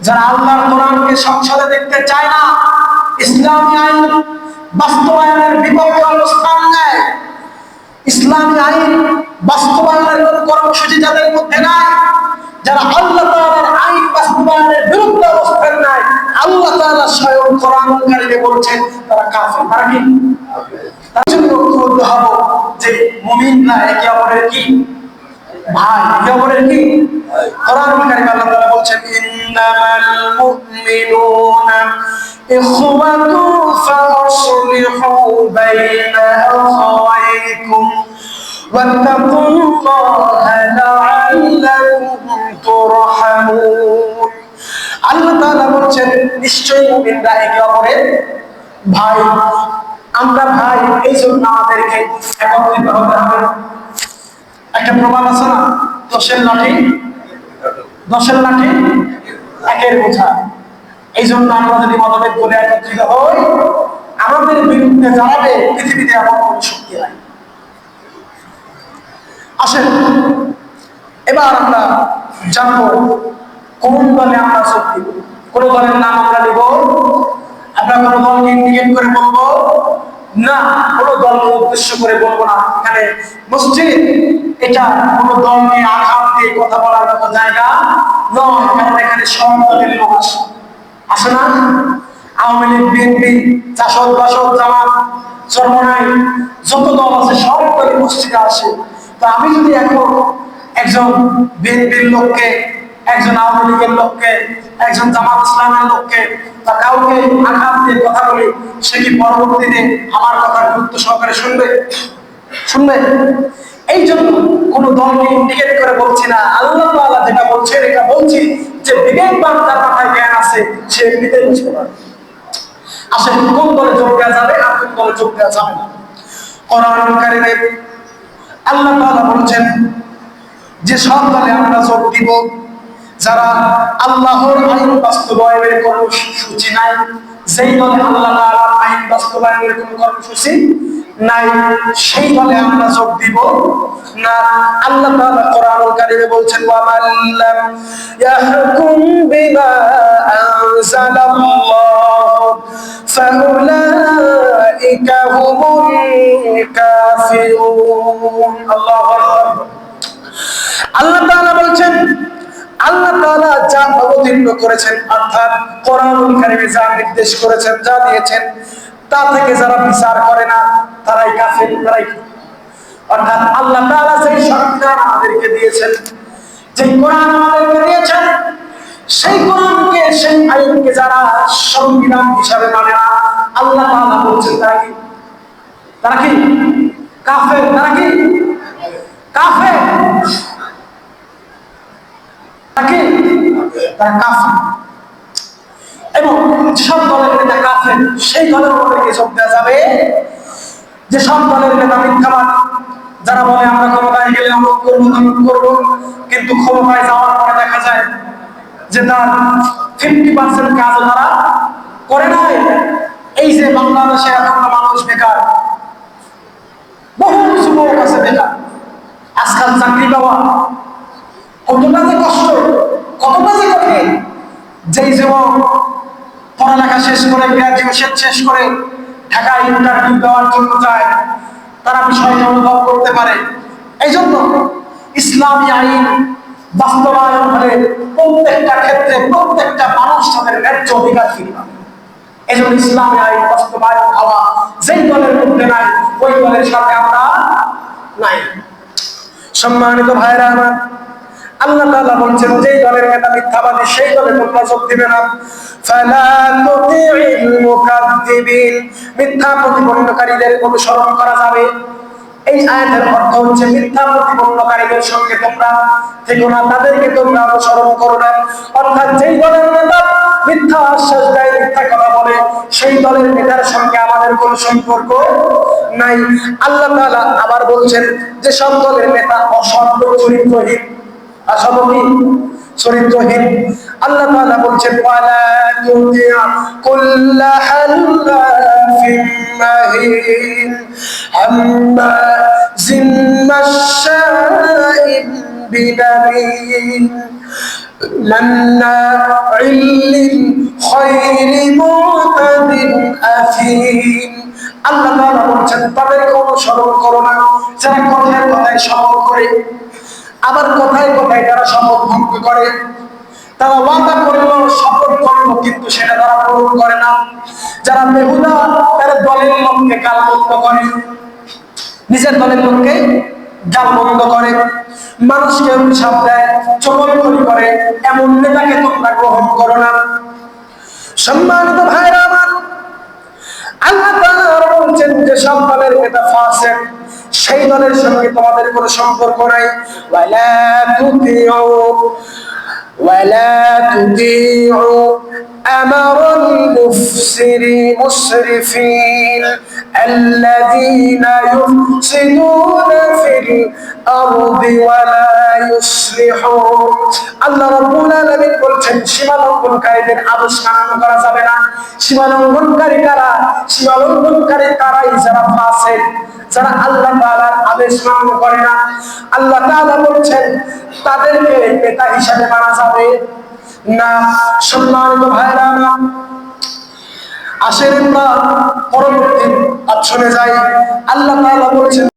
যারা আল্লাহর কোরআনকে সংসদে দেখতে চায় না, ইসলামী আইন বাস্তবায়নের বিপক্ষে অবস্থান নেয়। ইসলামী আইন বাস্তবায়নের কোন কর্মসূচি যাদের মধ্যে নাই, যারা আল্লাহ তাআলার আইন বাস্তবায়নের বিরুদ্ধে অবস্থান নেয়, আল্লাহ তাআলা স্বয়ং কোরআন কারিমে বলছেন, তারা কাফের, তারা কি? তার জন্য ঐক্যবদ্ধ হব যে মুমিনরা একে অপরের কি? ভাই, একে অপরের কি? কোরআন কারিমে আল্লাহ তাআলা বলছেন ইন্নামাল মুমিনুনা ইখওয়াতু ফাসলিহু বাইনা আখাওয়াইকুম واتقوا الله لعلكم ترحمون আল্লাহ তাআলা বলছেন নিশ্চয়ই মুমিনরা একে অপরের ভাই আমরা ভাই এই জন্য আমাদেরকে একত্রিত হতে হবে একটা প্রবাদ আছে না দশের লাঠি দশের লাঠি, একের বোঝা। এই জন্য আমরা যদি মতভেদ করে একত্রিত হই, আমাদের বিরুদ্ধে দাঁড়াবে পৃথিবীতে এমন কোনো শক্তি নাই। আসেন, এবার আমরা জানব কোন দলে আমরা দিব কোন দলের নাম আমরা নিব? আমরা কোন দলকে ইন্ডিকেট করে বলব? না, কোন দলকে উদ্দেশ্য করে বলব না। এখানে মসজিদ, এটা কোন দল নিয়ে আঘাত দিয়ে কথা বলার মতো জায়গা নয় এখানে সব লোক আসে আসে না। আওয়ামী লীগ, বিএনপি চাষদ বাসদ, জামাত চরমনাই যত দল আছে সব মসজিদে আসে। তো আমি যদি এখন একজন বিএনপির লোককে, একজন আওয়ামী লীগের লোককে, একজন জামাত ইসলামের লোককে, বা কাউকে আঘাত দিয়ে কথা বলি, সে কি পরবর্তীতে আমার কথা গুরুত্ব সহকারে শুনবে? শুনবে? এই জন্য কোন দলকে ইন্ডিকেট করে বলছি না। আল্লাহ যেটা বলছে এটা বলছি যে বিবেকবান তার মাথায় জ্ঞান আছে, সে এমনিতেই বুঝতে পারে কোন দলে যোগ দেওয়া যাবে আর কোন দলে যোগ দেওয়া যাবে না। আল্লাহ বলছেন, যে সব দলে আমরা যোগ দিব, যারা আল্লাহর আইন বাস্তবায়নের কোন সূচি নাই, যেই দলে আল্লাহ আইন বাস্তবায়নের কর্মসূচি নাই, সেই দলে আমরা যোগ দিব। না, আল্লাহ তাআলা কোরআনুল কারীমে বলছেন ওয়া ইয়াহকুম বিমা আনজালাল্লাহ ফাউলাইকা হুমুল কাফিরুন। আল্লাহু আকবার। আল্লাহ তাআলা বলছেন, আল্লাহ তাআলা যা অবতীর্ণ করেছেন, অর্থাৎ কোরআনুল কারীমে যা নির্দেশ করেছেন, যা দিয়েছেন, তা থেকে যারা বিচার করে না, তারাই কাফের, তারাই অর্থাৎ আল্লাহ তাআলা যেই সংবিধান আমাদেরকে দিয়েছেন যে কোরআন আমাদেরকে দিয়েছেন, সেই কোরআনকে, সেই আইনকে যারা সংবিধান হিসাবে মানে না, আল্লাহ তাআলা বলছেন, তারা কি? তারা কি? কাফের? তারা কি? কাফের। তাকে তারা কাফের। এবং যেসব দলের নেতা কাফের, সেই দলের আমাদেরকে যোগ দেওয়া যাবে যে সব দলের নেতা মিথ্যাবাদ যারা বলে, আমরা ক্ষমতায় গেলে অমুক করব তমুক করব। কিন্তু ক্ষমতায় যাওয়ার পরে দেখা যায় যে তার ফিফটি পার্সেন্ট কাজ তারা করে নাই। এই যে বাংলাদেশে এতটা মানুষ বেকার। বহু যুবক আছে বেকার। আজকাল চাকরি পাওয়া কতটা যে কষ্ট, কতটা যে কঠিন। যেই যুবক পড়ালেখা শেষ করে গ্রাজুয়েশন শেষ করে ঢাকা ইন্টারভিউ দেওয়ার জন্য যায় তারা বিষয়টা অনুভব করতে পারে। এই জন্য ইসলামী আইন বাস্তবায়ন হলে প্রত্যেকটা ক্ষেত্রে প্রত্যেকটা মানুষ তাদের ন্যায্য অধিকার ফিরে এই জন্য ইসলামী আইন বাস্তবায়ন হওয়া যেই দলের মধ্যে নাই, ওই দলের সাথে আমরা নাই। সম্মানিত ভাইরা আমার, আল্লাহ বলছেন, যেই দলের নেতা মিথ্যাবাদী, সেই দলে তোমরা যোগ দিবে না। সেই দলের নেতার সঙ্গে আমাদের কোনো সম্পর্ক নাই। আল্লাহ আবার বলছেন যে, সব দলের নেতা অসৎ চরিত্রহীন আসামী চরিত্রহীন আল্লাহ তাআলা বলছেন ওয়ালা তুতিআ কুল্লা হাল্লাফিন মাহিন হাম্মাজিন মাশাইন বিনামিন مناع للخير معتد أثيم আল্লাহ তাআলা বলছেন তাদেরকে অনুসরণ করো না যারা কথায় কথায় শপথ করে আবার কোথায় কোথায় তারা শপথ ভঙ্গ করে, তারা ওয়াদা করল শপথ করল, কিন্তু সেটা তারা পূরণ করে না। যারা বেহুদা, তারা দলের লোককে গালমন্দ করে। নিজের দলের লোককে গালমন্দ করে। মানুষকে অভিশাপ দেয় চকলখড়ি করে এমন নেতাকে তোমরা গ্রহণ করো না। সম্মানিত ভাইরা আমার, আল্লাহ তাআলা বলছেন যে সব দলের নেতা ফাসিক। সেই দলের সঙ্গে তোমাদের কোনো সম্পর্ক নাই। ওয়ালা তুতিউ ওয়ালা তুতিউ আমরুল المفسرين مسرفين الذين يفسدون في الأرض ولا يصلحون আল্লাহ রাব্বুল আলামিন বলছেন সীমা লঙ্ঘনকারীদের আদেশ মান্য করা যাবে না সীমা লঙ্ঘনকারী কারা সীমা লঙ্ঘনকারী কারাই যারা ফাসিক যারা আল্লাহ তাআলার আদেশ মান্য করে না আল্লাহ তাআলা বলছেন তাদেরকে নেতা হিসাবে মানা যাবে না সম্মানিত ভাইরা আমার আসেন আমরা পরবর্তী আচ্ছনে যাই। আল্লাহ বলছেন